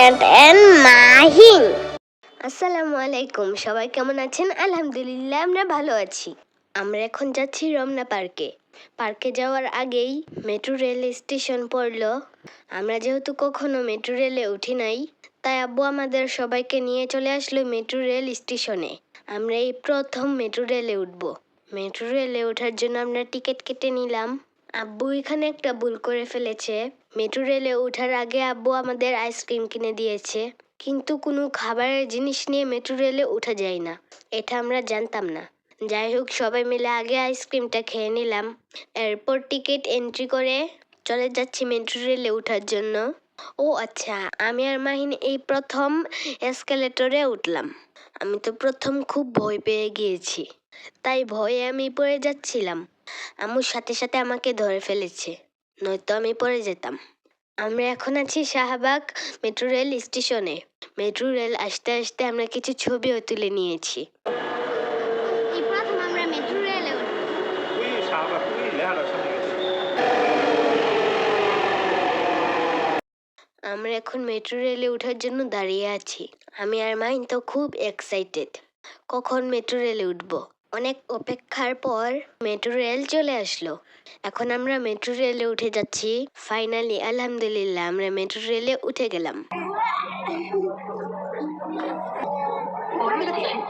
মাহিন আসসালামু আলাইকুম সবাই কেমন আছেন? আলহামদুলিল্লাহ, আমরা ভালো আছি। আমরা এখন যাচ্ছি রমনা পার্কে। পার্কে যাওয়ার আগেই মেট্রো রেল স্টেশন পড়ল। আমরা যেহেতু কখনো মেট্রো রেলে উঠি নাই, তাই আব্বু আমাদের সবাইকে নিয়ে চলে আসলো মেট্রো রেল স্টেশনে। আমরা এই প্রথম মেট্রো রেলে উঠব। মেট্রো রেলে ওঠার জন্য আমরা টিকিট কেটে নিলাম। আব্বু এখানে একটা ভুল করে ফেলেছে। মেট্রো রেলে ওঠার আগে আব্বু আমাদের আইসক্রিম কিনে দিয়েছে। কিন্তু কোনো খাবারের জিনিস নিয়ে মেট্রো রেলে ওঠা যায় না। এটা আমরা জানতাম না। যাই হোক, সবাই মিলে আগে আইসক্রিমটা খেয়ে নিলাম। এরপর টিকিট এন্ট্রি করে চলে যাচ্ছি মেট্রো রেলে ওঠার জন্য। ও আচ্ছা আমি আর মাহিন এই প্রথম এসকেলেটরে উঠলাম। আমি তো প্রথম খুব ভয় পেয়ে গিয়েছি। তাই ভয়ে আমি পড়ে যাচ্ছিলাম। আম্মুর সাথে সাথে আমাকে ধরে ফেলেছে নয়তো আমি পড়ে যেতাম। আমরা এখন আছি শাহবাগ মেট্রো রেল স্টেশনে। মেট্রো রেল আসতে আসতে আমরা কিছু ছবিও তুলে নিয়েছি। আমরা মেট্রো রেলে খুবই শাহবাগ খুবই লেহারা সামনে গেছে। আমরা এখন মেট্রো রেলে ওঠার জন্য দাঁড়িয়ে আছি। আমি আর মাইন তো খুব এক্সাইটেড কখন মেট্রো রেলে উঠবো? অনেক অপেক্ষার পর মেট্রো রেল চলে আসলো। এখন আমরা মেট্রো রেলে উঠে যাচ্ছি। ফাইনালি আলহামদুলিল্লাহ আমরা মেট্রো রেলে উঠে গেলাম। Foreign station,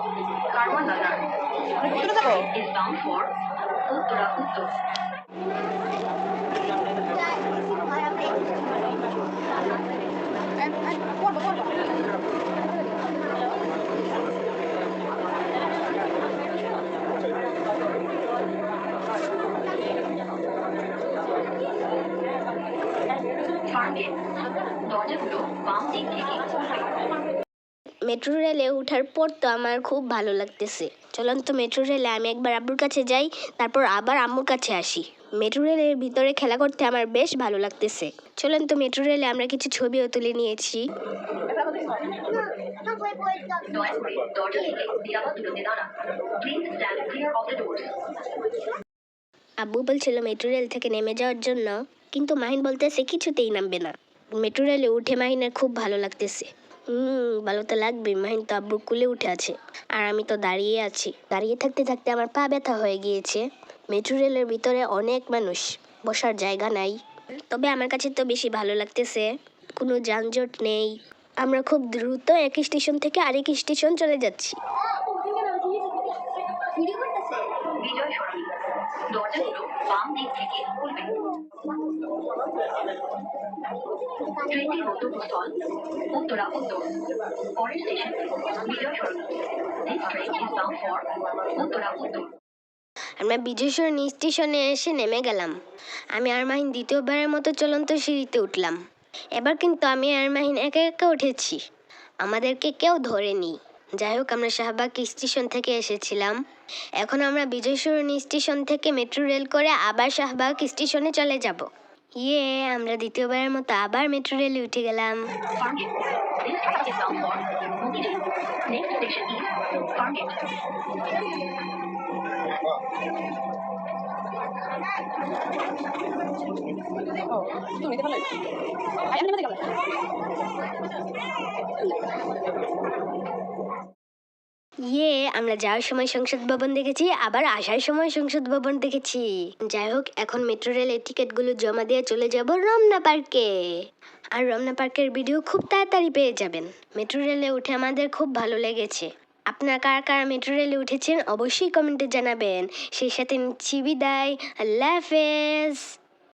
মেট্রো রেলে ওঠার পর তো আমার খুব ভালো লাগতেছে। চলন্ত মেট্রো রেলে আমি একবার আব্বুর কাছে যাই, তারপর আবার আম্মুর কাছে আসি। মেট্রো রেলের ভিতরে খেলা করতে আমার বেশ ভালো লাগতেছে। চলন্ত মেট্রো রেলে আমরা কিছু ছবিও তুলে নিয়েছি। আব্বু বলছিল মেট্রো রেল থেকে নেমে যাওয়ার জন্য কিন্তু মাহিন বলতেছে কিছুতেই নামবে না। মেট্রো রেলে উঠে মাহিনের খুব ভালো লাগতেছে। হুম ভালো তো লাগবে মাহিন তো আব্বুর কুলে উঠে আছে। আর আমি তো দাঁড়িয়ে আছি। দাঁড়িয়ে থাকতে থাকতে আমার পা ব্যথা হয়ে গিয়েছে। মেট্রো রেলের ভিতরে অনেক মানুষ, বসার জায়গা নাই। তবে আমার কাছে তো বেশি ভালো লাগতেছে। কোনো যানজট নেই। আমরা খুব দ্রুত এক স্টেশন থেকে আরেক স্টেশন চলে যাচ্ছি। বিজয় বাম দিক থেকে ট্রেনটির গন্তব্যস্থল উত্তরা উত্তর পরের station Bijoy this train is bound for Uttara Uttar আমরা বিজয়সরণী স্টেশনে এসে নেমে গেলাম। আমি আর মাহিন দ্বিতীয়বারের মতো চলন্ত সিঁড়িতে উঠলাম। এবার কিন্তু আমি আর মাহিন একা একা উঠেছি। আমাদেরকে কেউ ধরেনি। যাই হোক, আমরা শাহবাগ স্টেশন থেকে এসেছিলাম। এখন আমরা বিজয়সরণী স্টেশন থেকে মেট্রো রেল করে আবার শাহবাগ স্টেশনে চলে যাব। ইয়ে আমরা দ্বিতীয়বারের মতো আবার মেট্রো রেলে উঠে গেলাম. ইয়ে আমরা যাওয়ার সময় সংসদ ভবন দেখেছি, আবার আসার সময় সংসদ ভবন দেখেছি। যাই হোক, এখন মেট্রো রেলের টিকিটগুলো জমা দিয়ে চলে যাব রমনা পার্কে। আর রমনা পার্কের ভিডিও খুব তাড়াতাড়ি পেয়ে যাবেন। মেট্রো রেলে উঠে আমাদের খুব ভালো লেগেছে। আপনার কারা কারা মেট্রো রেলে উঠেছেন, অবশ্যই কমেন্টে জানাবেন। সেই সাথে নিচ্ছি বিদায়, আল্লাহ হাফেজ।